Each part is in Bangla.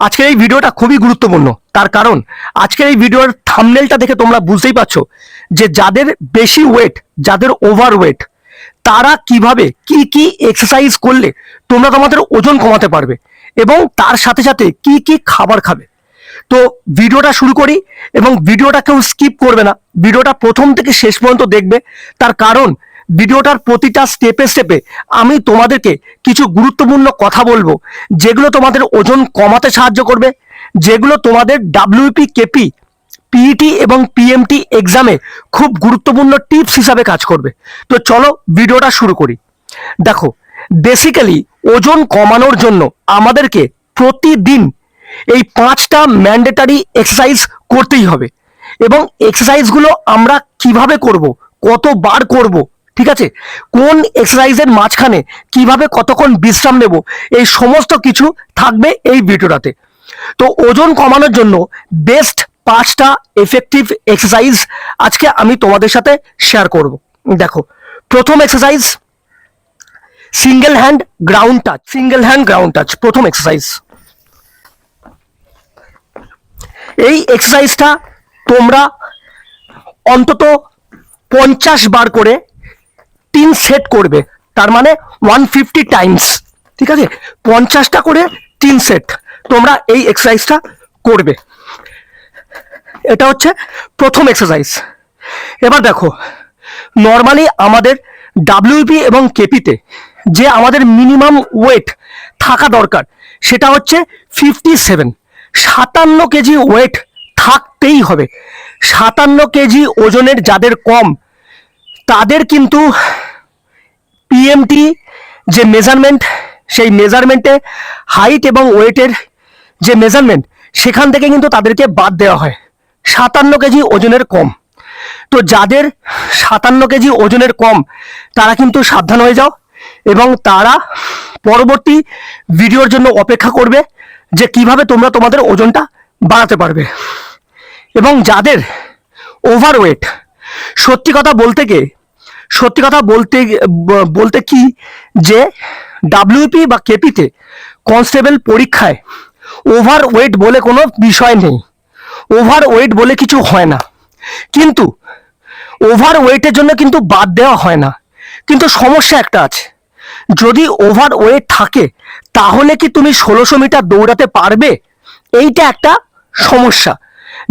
আজকের এই ভিডিওটা খুবই গুরুত্বপূর্ণ। তার কারণ, আজকের এই ভিডিওর থামনেলটা দেখে তোমরা বুঝতেই পারছ যে যাদের বেশি ওয়েট যাদের ওভার ওয়েট তারা কীভাবে, কি কি এক্সারসাইজ করলে তোমরা তোমাদের ওজন কমাতে পারবে এবং তার সাথে সাথে কি কি খাবার খাবে। তো ভিডিওটা শুরু করি এবং ভিডিওটা কেউ স্কিপ করবে না। ভিডিওটা প্রথম থেকে শেষ পর্যন্ত দেখবে। তার কারণ ভিডিওটার প্রতিটা স্টেপে স্টেপে আমি তোমাদেরকে কিছু গুরুত্বপূর্ণ কথা বলব, যেগুলো তোমাদের ওজন কমাতে সাহায্য করবে, যেগুলো তোমাদের ডাব্লিউপি কেপি পিইটি এবং পিএমটি এক্সামে খুব গুরুত্বপূর্ণ টিপস হিসাবে কাজ করবে। তো চলো ভিডিওটা শুরু করি। দেখো বেসিক্যালি ওজন কমানোর জন্য আমাদেরকে প্রতিদিন এই পাঁচটা ম্যান্ডেটারি এক্সারসাইজ করতেই হবে এবং এক্সারসাইজগুলো আমরা কীভাবে করব, কতবার করব ঠিক আছে? কোন এক্সারসাইজের মাঝখানে কীভাবে কতক্ষণ বিশ্রাম নেব? এই সমস্ত কিছু থাকবে এই ভিডিওটাতে। তো ওজন কমানোর জন্য বেস্ট পাঁচটা এফেক্টিভ এক্সারসাইজ আজকে আমি তোমাদের সাথে শেয়ার করব। দেখো, প্রথম exercise single hand ground touch single hand ground touch প্রথম এক্সারসাইজ এই এক্সারসাইজটা তোমরা অন্তত পঞ্চাশ বার করে তিন সেট করবে, তার মানে ওয়ান ফিফটি টাইমস ঠিক আছে? পঞ্চাশটা করে তিন সেট তোমরা এই এক্সারসাইজটা করবে। এটা হচ্ছে প্রথম এক্সারসাইজ এবার দেখো নর্মালি আমাদের ডাব্লিউপি এবং কেপিতে যে আমাদের মিনিমাম ওয়েট থাকা দরকার, সেটা হচ্ছে ফিফটি সেভেন সাতান্ন কেজি ওয়েট থাকতেই হবে। সাতান্ন কেজি ওজনের যাদের কম, তাদের কিন্তু পিএমটি যে মেজারমেন্ট সেই মেজারমেন্টে হাইট এবং ওয়েটের যে মেজারমেন্ট সেখান থেকে কিন্তু তাদেরকে বাদ দেওয়া হয়। সাতান্ন কেজি ওজনের কম। তো যাদের সাতান্ন কেজি ওজনের কম, তারা কিন্তু সাবধান হয়ে যাও এবং তারা পরবর্তী ভিডিওর জন্য অপেক্ষা করবে যে কীভাবে তোমরা তোমাদের ওজনটা বাড়াতে পারবে। এবং যাদের ওভারওয়েট সত্যি কথা বলতে গিয়ে সত্যি কথা বলতে বলতে কি যে ডাব্লিউপি বা কেপিতে কনস্টেবল পরীক্ষায় ওভার ওয়েট বলে কোনো বিষয় নেই। ওভার ওয়েট বলে কিছু হয় না। কিন্তু ওভার ওয়েটের জন্য কিন্তু বাদ দেওয়া হয় না। কিন্তু সমস্যা একটা আছে। যদি ওভার ওয়েট থাকে, তাহলে কি তুমি ষোলোশো মিটার দৌড়াতে পারবে? এইটা একটা সমস্যা।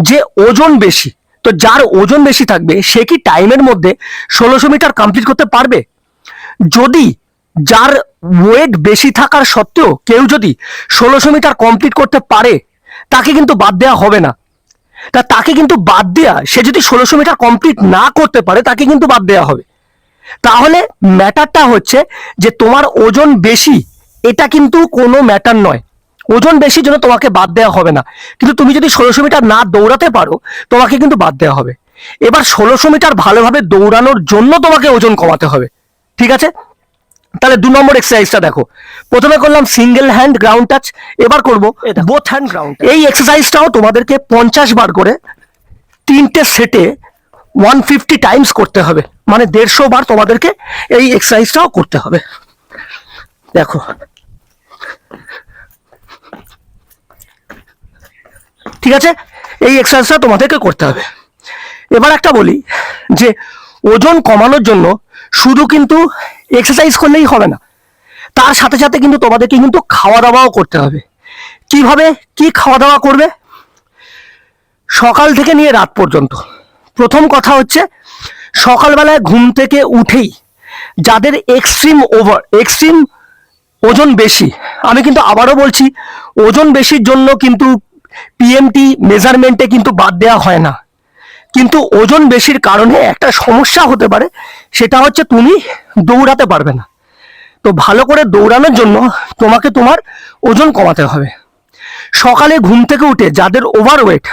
যে ওজন বেশি তো যার ওজন বেশি থাকবে, সে কি টাইমের মধ্যে ষোলোশো মিটার কমপ্লিট করতে পারবে? যদি যার ওয়েট বেশি থাকার সত্ত্বেও কেউ যদি ষোলোশো মিটার কমপ্লিট করতে পারে, তাকে কিন্তু বাদ দেওয়া হবে না। তা তাকে কিন্তু বাদ দেওয়া সে যদি ষোলোশো মিটার কমপ্লিট না করতে পারে, তাকে কিন্তু বাদ দেওয়া হবে। তাহলে ম্যাটারটা হচ্ছে যে তোমার ওজন বেশি, এটা কিন্তু কোনো ম্যাটার নয়। ওজন বেশির জন্য তোমাকে বাদ দেওয়া হবে না। কিন্তু তুমি যদি ষোলোশো মিটার না দৌড়াতে পারো তোমাকে কিন্তু বাদ দেওয়া হবে। এবার ষোলোশো মিটার ভালোভাবে দৌড়ানোর জন্য তোমাকে ওজন কমাতে হবে। ঠিক আছে? তাহলে দু নম্বর এক্সারসাইজটা দেখো। প্রথমে করলাম সিঙ্গেল হ্যান্ড গ্রাউন্ড টাচ এবার করব বোথ হ্যান্ড গ্রাউন্ড এই এক্সারসাইজটাও তোমাদেরকে পঞ্চাশ বার করে তিনটে সেটে ওয়ান ফিফটি টাইমস করতে হবে। মানে দেড়শো বার তোমাদেরকে এই এক্সারসাইজটাও করতে হবে। দেখো। ঠিক আছে? এই এক্সারসাইজটা তোমাদেরকে করতে হবে। এবার একটা বলি যে, ওজন কমানোর জন্য শুধু কিন্তু এক্সারসাইজ করলেই হবে না, তার সাথে সাথে কিন্তু তোমাদেরকে কিন্তু খাওয়া দাওয়াও করতে হবে। কীভাবে? কি খাওয়া দাওয়া করবে? সকাল থেকে নিয়ে রাত পর্যন্ত। প্রথম কথা হচ্ছে, সকালবেলায় ঘুম থেকে উঠেই যাদের এক্সট্রিম ওভার এক্সট্রিম ওজন বেশি, আমি কিন্তু আবারও বলছি, ওজন বেশির জন্য কিন্তু পিএমটি মেজারমেন্টে কিন্তু বাদ দেওয়া হয় না। কিন্তু ওজন বেশির কারণে একটা সমস্যা হতে পারে, সেটা হচ্ছে তুমি দৌড়াতে পারবে না। তো ভালো করে দৌড়ানোর জন্য তোমাকে তোমার ওজন কমাতে হবে। সকালে ঘুম থেকে উঠে যাদের ওভার ওয়েট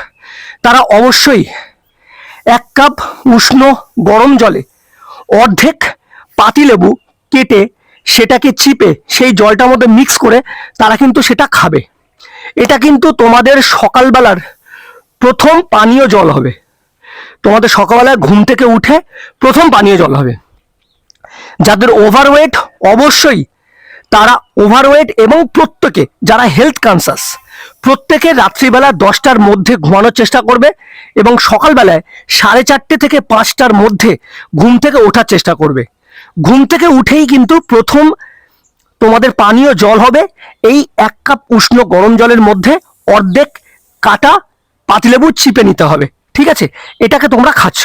তারা অবশ্যই এক কাপ উষ্ণ গরম জলে অর্ধেক পাতিলেবু কেটে সেটাকে চিপে সেই জলটার মধ্যে মিক্স করে তারা কিন্তু সেটা খাবে। এটা কিন্তু তোমাদের সকালবেলার প্রথম পানীয় জল হবে। তোমাদের সকালবেলায় ঘুম থেকে উঠে প্রথম পানীয় জল হবে। যাদের ওভারওয়েট অবশ্যই তারা ওভারওয়েট এবং প্রত্যেকে যারা হেলথ কনসাস প্রত্যেকে রাত্রিবেলা দশটার মধ্যে ঘুমানোর চেষ্টা করবে এবং সকালবেলায় সাড়ে চারটে থেকে পাঁচটার মধ্যে ঘুম থেকে ওঠার চেষ্টা করবে। ঘুম থেকে উঠেই কিন্তু প্রথম তোমাদের পানীয় জল হবে। এই এক কাপ উষ্ণ গরম জলের মধ্যে অর্ধেক কাটা পাতিলেবু চিপে নিতে হবে। ঠিক আছে? এটাকে তোমরা খাচ্ছ।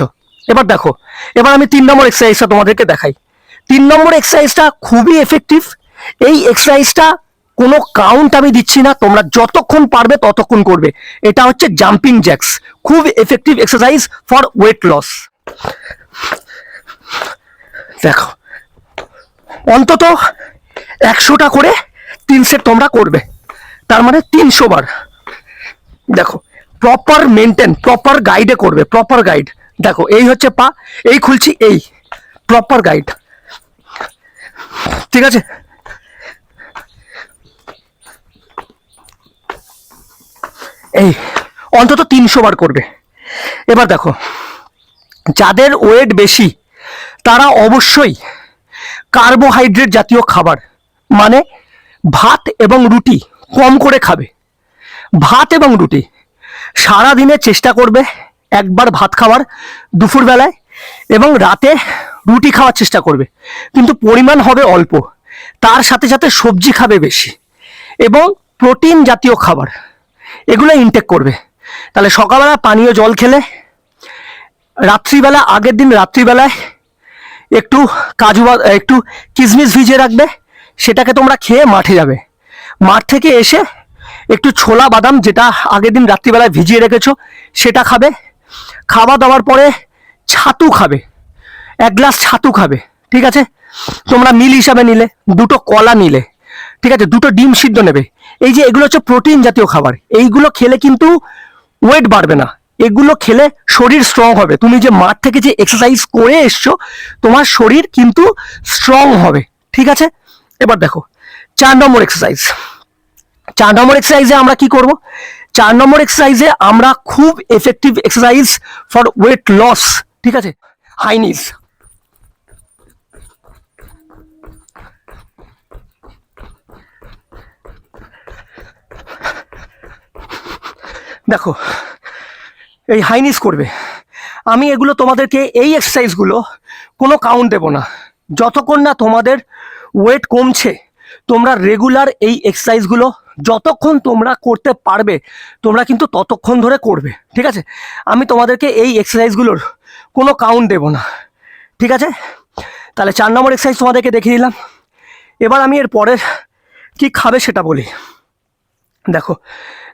এবার দেখো, এবার আমি তিন নম্বর এক্সারসাইজটা তোমাদেরকে দেখাই। তিন নম্বর এক্সারসাইজটা খুবই এফেক্টিভ এই এক্সারসাইজটা কোনো কাউন্ট আমি দিচ্ছি না, তোমরা যতক্ষণ পারবে ততক্ষণ করবে। এটা হচ্ছে জাম্পিং জ্যাক্স খুব effective exercise for weight loss দেখো, অন্তত একশোটা করে তিন সেট তোমরা করবে। তার মানে তিনশো বার। দেখো প্রপার মেনটেন প্রপার গাইডে করবে প্রপার গাইড দেখো, এই হচ্ছে পা, এই খুলছি, এই। প্রপার গাইড ঠিক আছে? এই, অন্তত তিনশো বার করবে। এবার দেখো, যাদের ওয়েট বেশি, তারা অবশ্যই কার্বোহাইড্রেট জাতীয় খাবার মানে ভাত এবং রুটি কম করে খাবে। ভাত এবং রুটি সারা দিনে চেষ্টা করবে একবার ভাত খাওয়ার দুপুরবেলায় এবং রাতে রুটি খাওয়ার চেষ্টা করবে। কিন্তু পরিমাণ হবে অল্প। তার সাথে সাথে সবজি খাবে বেশি এবং প্রোটিন জাতীয় খাবার এগুলো ইনটেক করবে। তাহলে সকালবেলা পানীয় জল খেলে, রাত্রিবেলা আগের দিন রাত্রিবেলায় একটু কাজু একটু কিশমিশ ভিজিয়ে রাখবে সেটাকে তোমরা খেয়ে মাঠে যাবে। মাঠ থেকে এসে একটু ছোলা বাদাম যেটা আগের দিন রাত্রিবেলায় ভিজিয়ে রেখেছো, সেটা খাবে। খাওয়া দাওয়ার পরে ছাতু খাবে। এক গ্লাস ছাতু খাবে, ঠিক আছে? তোমরা মিল হিসাবে নিলে, দুটো কলা নিলে, ঠিক আছে? দুটো ডিম সিদ্ধ নেবে। এই যে এগুলো হচ্ছে প্রোটিন জাতীয় খাবার, এইগুলো খেলে কিন্তু ওয়েট বাড়বে না। এগুলো খেলে শরীর স্ট্রং হবে। তুমি যে মাঠ থেকে যে এক্সারসাইজ করে এসছো, তোমার শরীর কিন্তু স্ট্রং হবে, ঠিক আছে? এবার দেখো, চার নম্বর এক্সারসাইজ চার নম্বর এক্সারসাইজে আমরা কি করব? চার নম্বর এক্সারসাইজে আমরা খুব effective exercise for weight loss ঠিক আছে? হাইনিস দেখো, এই হাইনিস করবে। আমি এগুলো তোমাদেরকে এই এক্সারসাইজগুলো কোনো কাউন্ট দেবো না। যতক্ষণ না তোমাদের ওয়েট কমছে, তোমরা রেগুলার এই এক্সারসাইজগুলো যতক্ষণ তোমরা করতে পারবে, তোমরা কিন্তু ততক্ষণ ধরে করবে, ঠিক আছে? আমি তোমাদেরকে এই এক্সারসাইজগুলোর কোনো কাউন্ট দেবো না, ঠিক আছে? তাহলে চার নম্বর এক্সারসাইজ তোমাদেরকে দেখিয়ে দিলাম। এবার আমি এর পরের কী খাবে সেটা বলি। দেখো,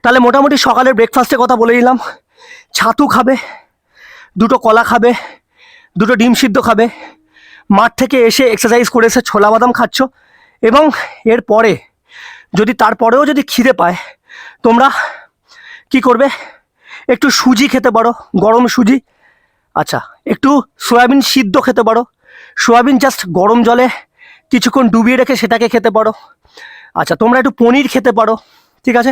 তাহলে মোটামুটি সকালের ব্রেকফাস্টের কথা বলে দিলাম। ছাতু খাবে, দুটো কলা খাবে, দুটো ডিম সিদ্ধ খাবে মাঠ থেকে এসে এক্সারসাইজ করে এসে ছোলা বাদাম খাচ্ছ এবং এর পরে যদি তারপরেও যদি খিদে পায়, তোমরা কি করবে? একটু সুজি খেতে পারো, গরম সুজি। আচ্ছা একটু সয়াবিন সিদ্ধ খেতে পারো। সয়াবিন জাস্ট গরম জলে কিছুক্ষণ ডুবিয়ে রেখে সেটাকে খেতে পারো। আচ্ছা তোমরা একটু পনির খেতে পারো, ঠিক আছে?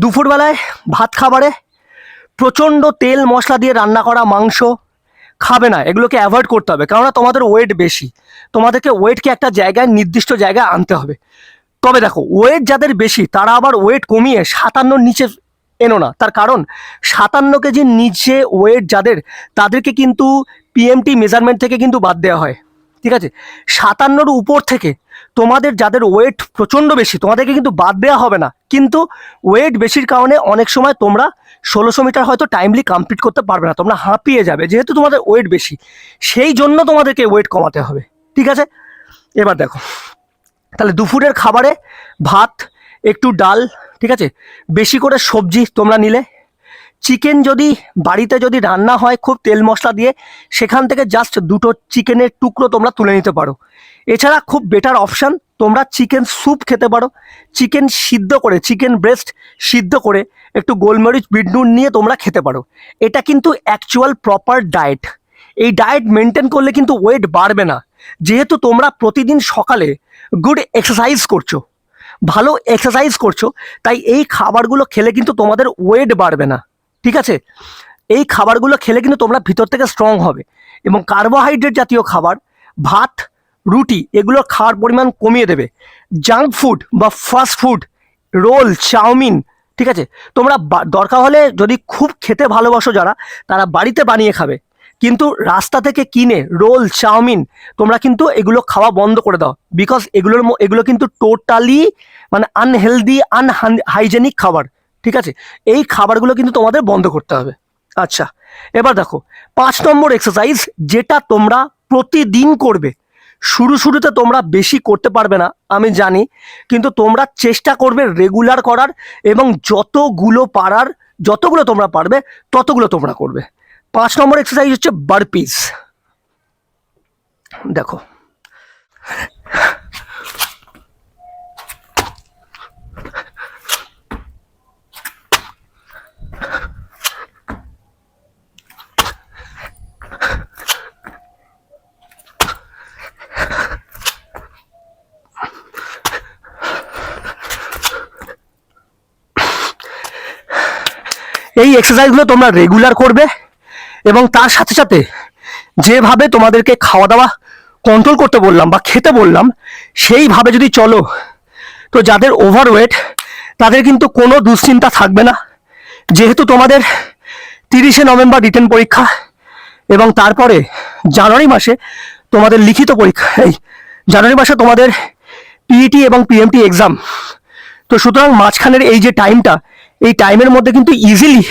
দুপুরবেলায় ভাত খাবারে প্রচণ্ড তেল মশলা দিয়ে রান্না করা মাংস খাবে না, এগুলোকে অ্যাভয়েড করতে হবে। কেননা তোমাদের ওয়েট বেশি। তোমাদেরকে ওয়েটকে একটা জায়গায়, নির্দিষ্ট জায়গায় আনতে হবে। তবে দেখো ওয়েট যাদের বেশি, তারা আবার ওয়েট কমিয়ে সাতান্নর নিচে এনো না। তার কারণ, সাতান্ন কেজির নিচে ওয়েট যাদের, তাদেরকে কিন্তু পিএমটি মেজারমেন্ট থেকে কিন্তু বাদ দেওয়া হয়। ঠিক আছে? সাতান্নর উপর থেকে তোমাদের যাদের ওয়েট প্রচণ্ড বেশি, তোমাদেরকে কিন্তু বাদ দেওয়া হবে না। কিন্তু ওয়েট বেশির কারণে অনেক সময় তোমরা ষোলোশো মিটার হয়তো টাইমলি কমপ্লিট করতে পারবে না, তোমরা হাঁপিয়ে যাবে, যেহেতু তোমাদের ওয়েট বেশি। সেই জন্য তোমাদেরকে ওয়েট কমাতে হবে, ঠিক আছে? এবার দেখো, তাহলে দুপুরের খাবারে ভাত, একটু ডাল, ঠিক আছে? বেশি করে সবজি তোমরা নিলে। চিকেন যদি বাড়িতে যদি রান্না হয় খুব তেল মশলা দিয়ে, সেখান থেকে জাস্ট দুটো চিকেনের টুকরো তোমরা তুলে নিতে পারো। এছাড়া খুব বেটার অপশান তোমরা চিকেন স্যুপ খেতে পারো। চিকেন সিদ্ধ করে, চিকেন ব্রেস্ট সিদ্ধ করে একটু গোলমরিচ বিট নুন নিয়ে তোমরা খেতে পারো। এটা কিন্তু অ্যাকচুয়াল প্রপার ডায়েট এই ডায়েট মেনটেন করলে কিন্তু ওয়েট বাড়বে না। যেহেতু তোমরা প্রতিদিন সকালে গুড এক্সারসাইজ করছ, ভালো এক্সারসাইজ করছ, তাই এই খাবারগুলো খেলে কিন্তু তোমাদের ওয়েট বাড়বে না। ঠিক আছে? এই খাবারগুলো খেলে কিন্তু তোমরা ভিতর থেকে স্ট্রং হবে। এবং কার্বোহাইড্রেট জাতীয় খাবার, ভাত, রুটি, এগুলো খাওয়ার পরিমাণ কমিয়ে দেবে। জাঙ্ক ফুড বা ফাস্ট ফুড রোল, চাউমিন ঠিক আছে? তোমরা দরকার হলে যদি খুব খেতে ভালোবাসো যারা, তারা বাড়িতে বানিয়ে খাবে। কিন্তু রাস্তা থেকে কিনে রোল, চাউমিন, তোমরা কিন্তু এগুলো খাওয়া বন্ধ করে দাও। বিকজ এগুলোর এগুলো কিন্তু টোটালি মানে আনহেলদি আনহাইজেনিক খাবার। ঠিক আছে? এই খাবারগুলো কিন্তু তোমাদের বন্ধ করতে হবে। আচ্ছা এবার দেখো, পাঁচ নম্বর এক্সারসাইজ যেটা তোমরা প্রতিদিন করবে। শুরু শুরুতে তোমরা বেশি করতে পারবে না, আমি জানি, কিন্তু তোমরা চেষ্টা করবে রেগুলার করার এবং যতগুলো পারার, যতগুলো তোমরা পারবে, ততগুলো তোমরা করবে। পাঁচ নম্বর এক্সারসাইজ হচ্ছে বারপিস দেখো এই এক্সারসাইজগুলো তোমরা রেগুলার করবে এবং তার সাথে সাথে যেভাবে তোমাদেরকে খাওয়া দাওয়া কন্ট্রোল করতে বললাম বা খেতে বললাম, সেইভাবে যদি চলো, তো যাদের ওভারওয়েট তাদের কিন্তু কোনো দুশ্চিন্তা থাকবে না। যেহেতু তোমাদের তিরিশে নভেম্বর রিটেন পরীক্ষা এবং তারপরে জানুয়ারি মাসে তোমাদের লিখিত পরীক্ষা, এই জানুয়ারি মাসে তোমাদের পিইটি এবং পিএমটি এক্সাম তো সুতরাং মাঝখানের এই যে টাইমটা এই টাইমের মধ্যে কিন্তু ইজিলি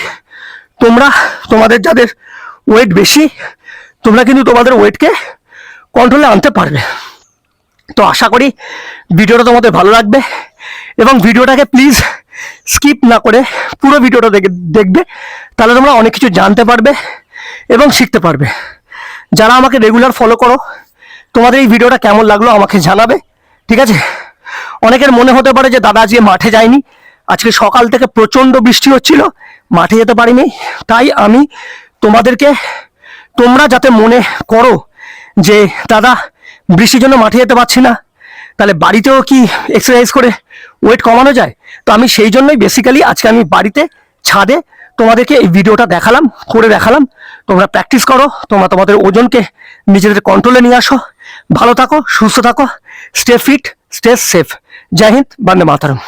তোমরা, তোমাদের যাদের ওয়েট বেশি, তোমরা কিন্তু তোমাদের ওয়েটকে কন্ট্রোলে আনতে পারবে। তো আশা করি ভিডিওটা তোমাদের ভালো লাগবে এবং ভিডিওটাকে প্লিজ স্কিপ না করে পুরো ভিডিওটা দেখে, দেখবে, তাহলে তোমরা অনেক কিছু জানতে পারবে এবং শিখতে পারবে। যারা আমাকে রেগুলার ফলো করো, তোমাদের এই ভিডিওটা কেমন লাগল আমাকে জানাবে, ঠিক আছে? অনেকের মনে হতে পারে যে, দাদা, আজকে মাঠে যায়নি আজকে সকাল থেকে প্রচণ্ড বৃষ্টি হচ্ছিল, মাঠে যেতে পারিনি। তাই আমি তোমাদেরকে, তোমরা যাতে মনে করো যে, দাদা, বৃষ্টির জন্য মাঠে যেতে পারছি না, তাহলে বাড়িতেও কি এক্সারসাইজ করে ওয়েট কমানো যায়? তো আমি সেই জন্যই বেসিক্যালি আজকে আমি বাড়িতে ছাদে তোমাদেরকে এই ভিডিওটা দেখালাম, করে দেখালাম। তোমরা প্র্যাকটিস করো, তোমরা তোমাদের ওজনকে নিজেদের কন্ট্রোলে নিয়ে আসো। ভালো থাকো, সুস্থ থাকো stay fit stay safe Jai Hind, Bande Mataram.